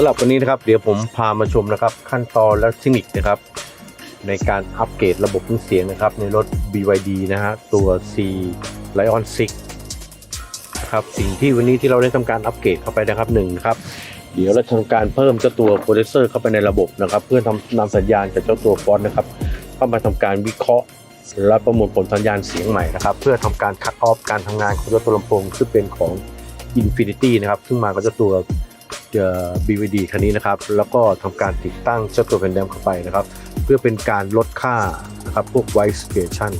ำหรับวันนี้นะครับ เดี๋ยวผมพามาชมนะครับ ขั้นตอนและเทคนิคนะครับ ในการอัปเกรดระบบเครื่องเสียงนะครับ ในรถ BYD นะฮะตัว C Lion 6นะครับสิ่งที่วันนี้ที่เราได้ทำการอัปเกรดเข้าไปนะครับหนึ่งนะครับเดี๋ยวเราทำการเพิ่มเจ้าตัวโปรเซสเซอร์เข้าไปในระบบนะครับ เพื่อทำนำสัญญาณจากเจ้าตัวฟอนต์นะครับ เข้ามาทำการวิเคราะห์และประมวลผลสัญญาณเสียงใหม่นะครับ เพื่อทำการคัดออฟการทำงานของเจ้าตัวลำโพงซึ่งเป็นของ Infinity นะครับ ซึ่งมากับเจ้าตัว BVD คันนี้นะครับ แล้วก็ทำการติดตั้งเจ้าตัวแผ่นแดมเข้าไปนะครับ เพื่อเป็นการลดค่านะครับพวก White Station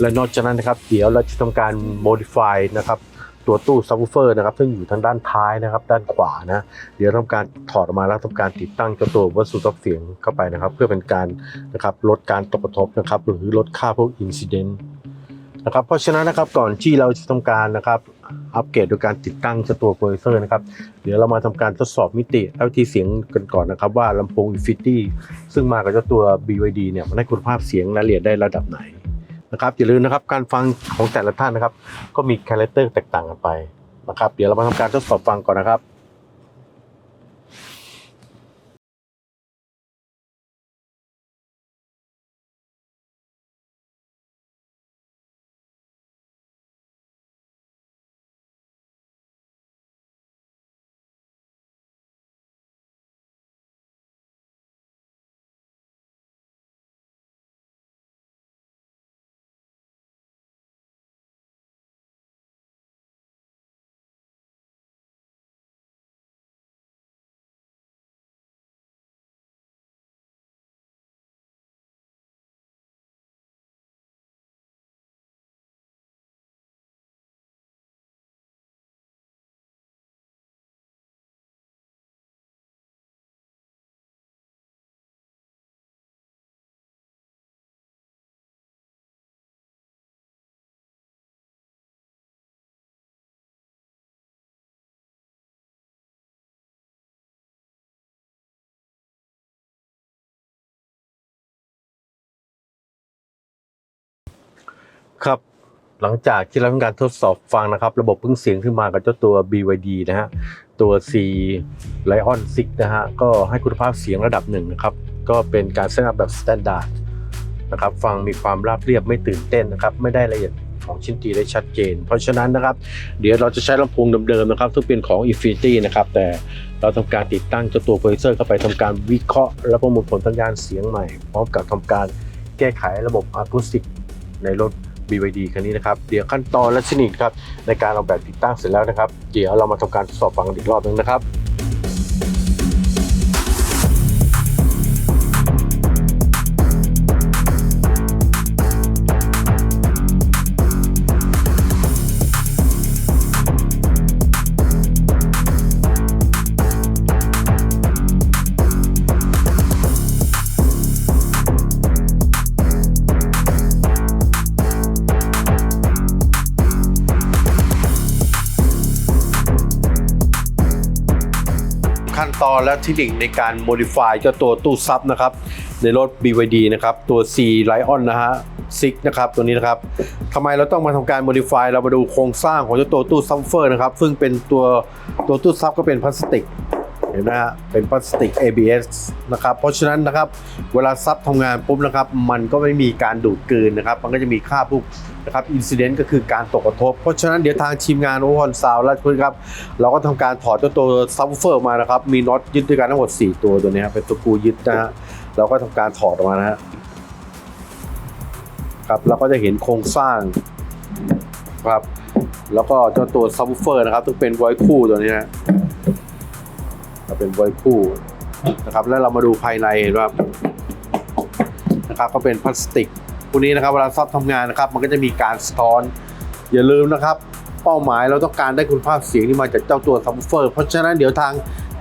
และนอกจากนั้นนะครับ เดี๋ยวเราจะทำการ modify นะครับตัวตู้ subwoofer นะครับซึ่งอยู่ทางด้านท้ายนะครับ ด้านขวานะ เดี๋ยวทำการถอดออกมาแล้วทำการติดตั้งเจ้าตัววัสดุรับเสียงเข้าไปนะครับ เพื่อเป็นการนะครับลดการตกกระทบนะครับ หรือลดค่าพวกอินซิเดนต์นะครับเพราะฉะนั้นนะครับก่อนที่เราจะทำการนะครับ อัปเกรดโดยการติดตั้งเจ้าตัวโปรเซสเซอร์นะครับ เดี๋ยวเรามาทำการทดสอบมิติและวิธีเสียงกันก่อนนะครับ ว่าลำโพง Infinity ซึ่งมากับเจ้าตัว BYD เนี่ยมันได้คุณภาพเสียงรายละเอียดได้ระดับไหนนะครับอย่าลืมนะครับการฟังของแต่ละท่านนะครับ ก็มีคาแรคเตอร์แตกต่างกันไปนะครับ เดี๋ยวเรามาทำการทดสอบฟังก่อนนะครับ ครับ หลังจากที่เราทำการทดสอบฟังนะครับ ระบบเครื่งเสียงที่มากับเจ้าตัว BYD นะฮะ ตัว C Lion 6 นะฮะ ก็ให้คุณภาพเสียงระดับหนึ่งนะครับ ก็เป็นการเซตอัพแบบสแตนดาร์ดนะครับ ฟังมีความราบเรียบไม่ตื่นเต้นนะครับ ไม่ได้ละเอียดของชิ้นตีได้ชัดเจน เพราะฉะนั้นนะครับ เดี๋ยวเราจะใช้ลำโพงเดิมๆนะครับซึ่งเป็นของ Infinity นะครับ แต่เราทำการติดตั้งเจ้าตัวโปรเซสเซอร์เข้าไปทำการวิเคราะห์ และประมวลผลสัญญาณเสียงใหม่ พร้อมกับทำการแก้ไขระบบอะคูสติกในรถ BYD คันนี้นะครับ เดี๋ยวขั้นตอนและเทคนิคครับในการออกแบบติดตั้งเสร็จแล้วนะครับ เดี๋ยวเรามาทำการทดสอบฟังกันอีกรอบหนึงนะครับ และเทคนิคในการ modify เจ้าตัวตู้ซับนะครับ ในรถ BYD นะครับ ตัว C Lion นะฮะซิกนะครับตัวนี้นะครับทำไมเราต้องมาทำการ modify เรามาดูโครงสร้างของเจ้าตัวตู้ซับเฟอร์นะครับ ซึ่งเป็นตัวตัวตู้ซับก็เป็นพลาสติก เห็นไหมฮะเป็นพลาสติก ABS นะครับ เพราะฉะนั้นนะครับ เวลาซับทำงานปุ๊บนะครับ มันก็ไม่มีการดูดกลืนนะครับ มันก็จะมีค่าพวกนะครับอินซิเดนต์ก็คือการตกกระทบ เพราะฉะนั้นเดี๋ยวทางทีมงานโอวอนซาวและคุณครับ เราก็ทำการถอดเจ้าตัวซับเฟอร์มานะครับ มีน็อตยึดด้วยกันทั้งหมด 4 ตัวตัวนี้ครับเป็นตัวกูยึดนะฮะเราก็ทำการถอดออกมานะฮะครับเราก็จะเห็นโครงสร้างครับแล้วก็เจ้าตัวซับเฟอร์นะครับต้องเป็นไวคู่ตัวนี้นะ เราเป็นบอยคู่นะครับ แล้วเรามาดูภายในเห็นว่านะครับก็เป็นพลาสติกพวกนี้นะครับเวลาซับทำงานนะครับ มันก็จะมีการสะท้อน อย่าลืมนะครับ เป้าหมายเราต้องการได้คุณภาพเสียงที่มาจากเจ้าตัวซัมเฟอร์ เพราะฉะนั้นเดี๋ยวทาง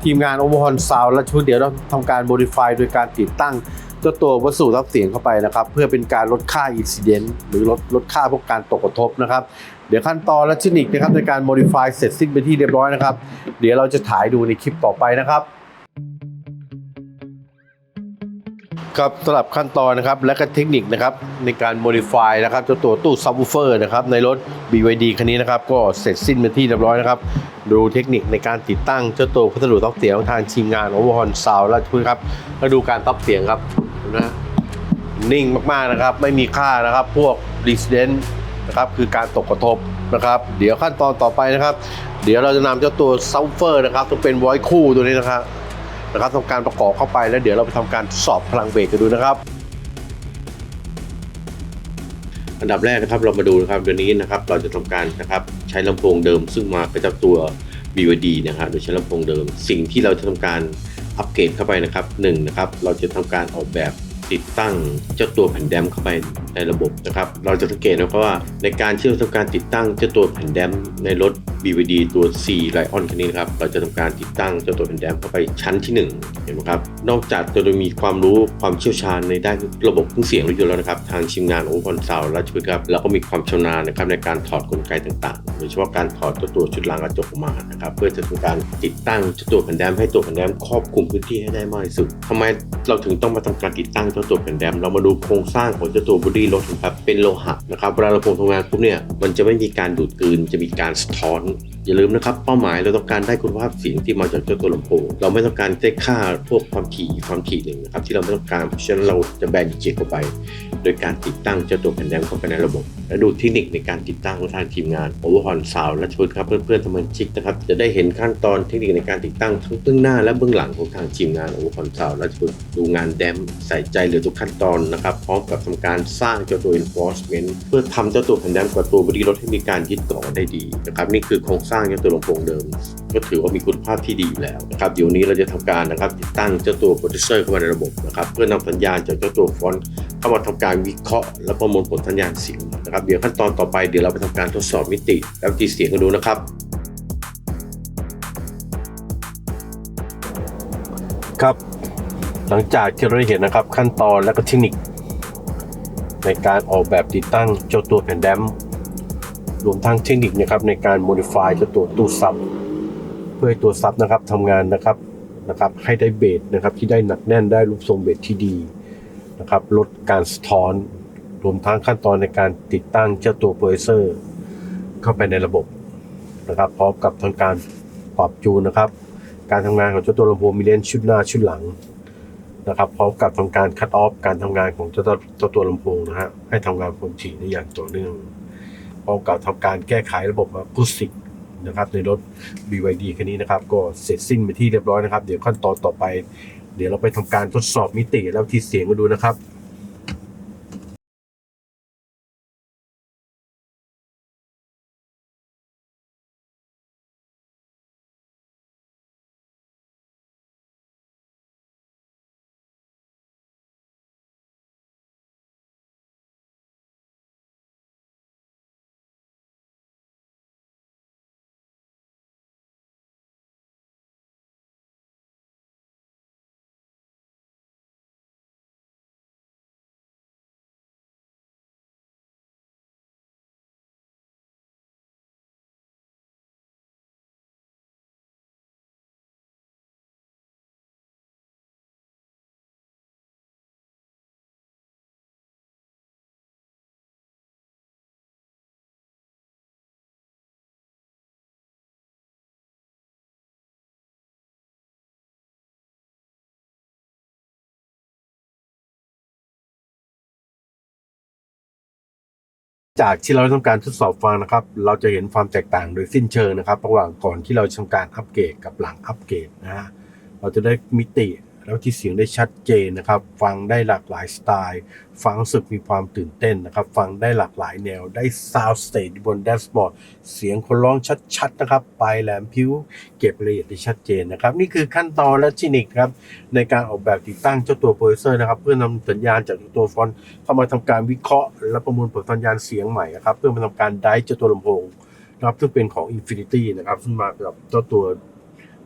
ทีมงานโอเวอร์ฮอนซาวและชุดเดี๋ยวเราทำการโมดิฟายโดยการติดตั้ง เจ้าตัววัสดุรับเสียงเข้าไปนะครับ เพื่อเป็นการลดค่าอินซิเดนต์หรือลดลดค่าพวกการตกกระทบนะครับ เดี๋ยวขั้นตอนและเทคนิคนะครับในการโมดิฟายเสร็จสิ้นไปที่เรียบร้อยนะครับ เดี๋ยวเราจะถ่ายดูในคลิปต่อไปนะครับครับสำหรับขั้นตอนนะครับและก็เทคนิคนะครับในการ modify นะครับเจ้าตัวตู้ subwoofer นะครับในรถ BYD คันนี้นะครับก็เสร็จสิ้นเป็นที่เรียบร้อยนะครับ ดูเทคนิคในการติดตั้งเจ้าตัวพัสดุท็อปเสียงทางทีมงานโอเวอร์ฮอนซาวราชพฤกครับแล้วดูการท็อปเสียงครับ ดูนะนิ่งมากๆนะครับ ไม่มีค่านะครับ พวก resident นะครับคือการตกกระทบนะครับ เดี๋ยวขั้นตอนต่อไปนะครับ เดี๋ยวเราจะนำเจ้าตัว subwoofer นะครับตัวเป็น voice คู่ตัวนี้นะครับนะครับทำการประกอบเข้าไปแล้วเดี๋ยวเราไปทำการสอบพลังเบรกกันดูนะครับ อันดับแรกนะครับเรามาดูนะครับเดี๋ยวนี้นะครับเราจะทำการนะครับใช้ลำโพงเดิมซึ่งมากับเจ้าตัว BYD นะครับโดยใช้ลำโพงเดิม สิ่งที่เราจะทำการ อัปเกรดเข้าไปนะครับหนึ่งนะครับเราจะทำการออกแบบติดตั้งเจ้าตัวแผ่นแดมเข้าไปในระบบนะครับ เราจะสังเกตนะครับว่าในการเชื่อมต่อการติดตั้งเจ้าตัวแผ่นแดมในรถ BYD ตัว C Lion คันนี้นะครับ เราจะทำการติดตั้งเจ้าตัวแผ่นแดมเข้าไปชั้นที่ 1 เห็นไหมครับ นอกจากจะมีความรู้ความเชี่ยวชาญในด้านระบบเครื่องเสียงรถยนต์แล้วนะครับ ทางทีมงานโอคอนซาวราชพฤกษ์ครับเราก็มีความชำนาญนะครับในการถอดกลไกต่างๆ โดยเฉพาะการถอดเจ้าตัวชุดรางกระจกออกมานะครับ เพื่อจะทำการติดตั้งเจ้าตัวแผ่นแดมให้ตัวแผ่นแดมครอบคลุมพื้นที่ให้ได้มากที่สุดทำไมเราถึงต้องมาทำการติดตั้งเจ้าตัวแผ่นแดม เรามาดูโครงสร้างของเจ้าตัวบอดี้รถนะครับเป็นโลหะนะครับเวลาเราโครงทำงานปุ๊บเนี่ยมันจะไม่มีการดูดกลืนจะมีการสะท้อนอย่าลืมนะครับเป้าหมายเราต้องการได้คุณภาพเสียงที่มาจากเจ้าตัวลำโพงเราไม่ต้องการได้ค่าพวกความถี่ความถี่หนึ่งนะครับที่เราไม่ต้องการเพราะฉะนั้นเราจะแบนดิจิตเข้าไป โดยการติดตั้งเจ้าตัวแผ่นแดมเข้าไปในระบบ และดูเทคนิคในการติดตั้งของทางทีมงาน Overhaul Sound และชุดครับเพื่อนๆสมาชิกนะครับจะได้เห็นขั้นตอนเทคนิคในการติดตั้งทั้งเบื้องหน้าและเบื้องหลังของทางทีมงาน Overhaul Sound และชุดดูงานแดมใส่ใจเหลือทุกขั้นตอนนะครับพร้อมกับทำการสร้างเจ้าตัว enforcement เพื่อทำเจ้าตัวแผ่นแดมกับตัวบอดี้รถให้มีการยึดเกาะได้ดีนะครับนี่คือโครงสร้างเจ้าตัวลำโพงเดิม ก็ถือว่ามีคุณภาพที่ดีอยู่แล้วนะครับเดี๋ยวนี้เราจะทำการนะครับติดตั้งเจ้าตัวโปรดิวเซอร์เข้ามาในระบบนะครับเพื่อนำสัญญาณจากเจ้าตัวฟอนต์เข้ามาทำการวิเคราะห์ และประมวลผลสัญญาณเสียงนะครับเดี๋ยวขั้นตอนต่อไปเดี๋ยวเราไปทำการทดสอบมิติ แล้วตีเสียงกันดูนะครับครับหลังจากที่เราได้เห็นนะครับขั้นตอนและก็เทคนิค ในการออกแบบติดตั้งเจ้าตัวแผ่นแดม รวมทั้งเทคนิคนะครับในการ modify เจ้าตัวตู้ซับเพื่อให้ตัวซับนะครับทำงานนะครับนะครับให้ได้เบสนะครับที่ได้หนักแน่นได้รูปทรงเบสที่ดีนะครับลดการสะท้อนรวมทั้งขั้นตอนในการติดตั้งเจ้าตัวโปรเซสเซอร์เข้าไปในระบบนะครับพร้อมกับทำการปรับจูนนะครับ การทำงานของเจ้าตัวลำโพงมีเลนชุดหน้าชุดหลังนะครับพร้อมกับทำการคัดออฟการทำงานของเจ้าตัวตัวลำโพงนะฮะให้ทำงานความถี่ได้อย่างต่อเนื่อง พร้อมกับทำการแก้ไขระบบอะคูสติกนะครับในรถ BYD คันนี้นะครับ ก็เสร็จสิ้นไปที่เรียบร้อยนะครับ เดี๋ยวขั้นตอนต่อไป เดี๋ยวเราไปทำการทดสอบมิติแล้วที่เสียงกันดูนะครับ จากที่เราทำการทดสอบฟังนะครับ เราจะเห็นความแตกต่างโดยสิ้นเชิงนะครับ ระหว่างก่อนที่เราทำการอัปเกรดกับหลังอัปเกรดนะฮะเราจะได้มิติ แล้วที่เสียงได้ชัดเจนนะครับ ฟังได้หลากหลายสไตล์ ฟังสึกมีความตื่นเต้นนะครับ ฟังได้หลากหลายแนว ได้ซาวด์สเตจบนแดชบอร์ด เสียงคนร้องชัดๆนะครับ ปลายแหลมพิ้ว เก็บรายละเอียดได้ชัดเจนนะครับ นี่คือขั้นตอนและเทคนิคครับ ในการออกแบบติดตั้งเจ้าตัวโปรดิเซอร์นะครับ เพื่อนำสัญญาณจากตัวฟอนต์เข้ามาทำการวิเคราะห์ และประมวลผลสัญญาณเสียงใหม่นะครับ เพื่อมาทำการได้เจ้าตัวลำโพงนะครับซึ่งเป็นของ Infinity นะครับซึ่งมากับเจ้าตัว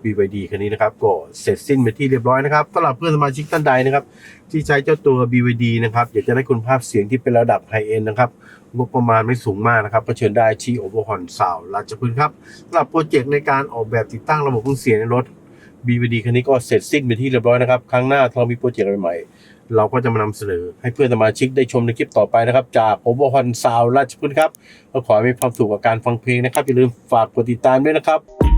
BYD คันนี้นะครับก็เสร็จสิ้นไปที่เรียบร้อยนะครับสำหรับเพื่อนสมาชิกท่านใดนะครับ ที่ใช้เจ้าตัว BYD นะครับอยากจะได้คุณภาพเสียงที่เป็นระดับไฮเอ็นนะครับงบประมาณไม่สูงมากนะครับก็เชิญได้ที่ Overhorn Sound ราชพฤกษ์ครับสำหรับโปรเจกต์ในการออกแบบติดตั้งระบบเครื่องเสียงในรถ BVD คันนี้ก็เสร็จสิ้นไปที่เรียบร้อยนะครับ ครั้งหน้าถ้าเรามีโปรเจกต์ใหม่ๆ เราก็จะมานำเสนอให้เพื่อนสมาชิกได้ชมในคลิปต่อไปนะครับ จากโอเวอร์ฮอนซาวราชพฤกษ์ครับ ก็ขอให้มีความสุขกับการฟังเพลงนะครับ อย่าลืมฝากกดติดตามด้วยนะครับ